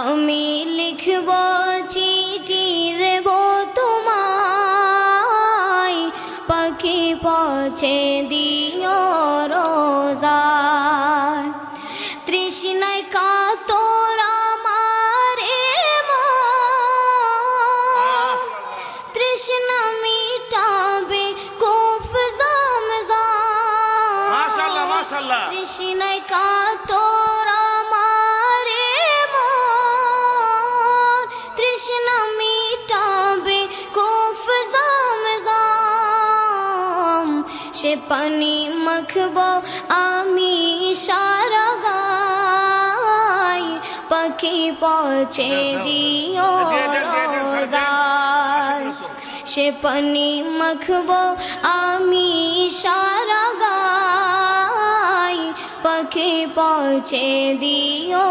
আমি লিখব চিঠি দেব তোমায়। পাখি পৌঁছে দিও রোজায়। তৃষ্ণায় কাতর আমারে তৃষ্ণা মিটাবে কুফ মাশাআল্লাহ তৃষ্ণায় কাতর পানি মাখব আমি সারা গাই পাখি পৌঁছে দিও সে পানি মাখব আমি সারা গাই পাখি পৌঁছে দিও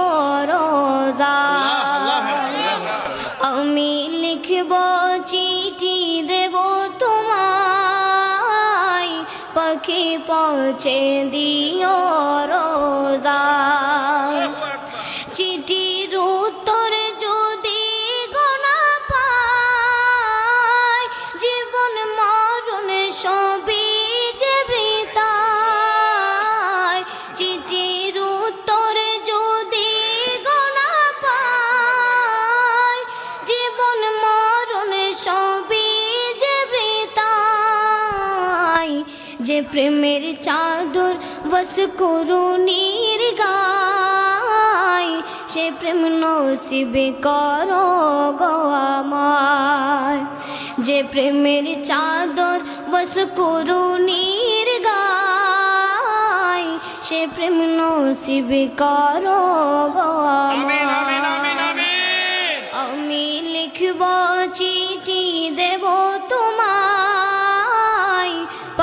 রোজা। আমি লিখব চিঠি দেব পাখি পৌঁছে দিও যে প্রেমের চাদর বস করুণীর গায় সে প্রেম নসিবে করো গো আমার। যে প্রেমের চাদর বস করুণীর গায় সে প্রেম নসিবে করো গো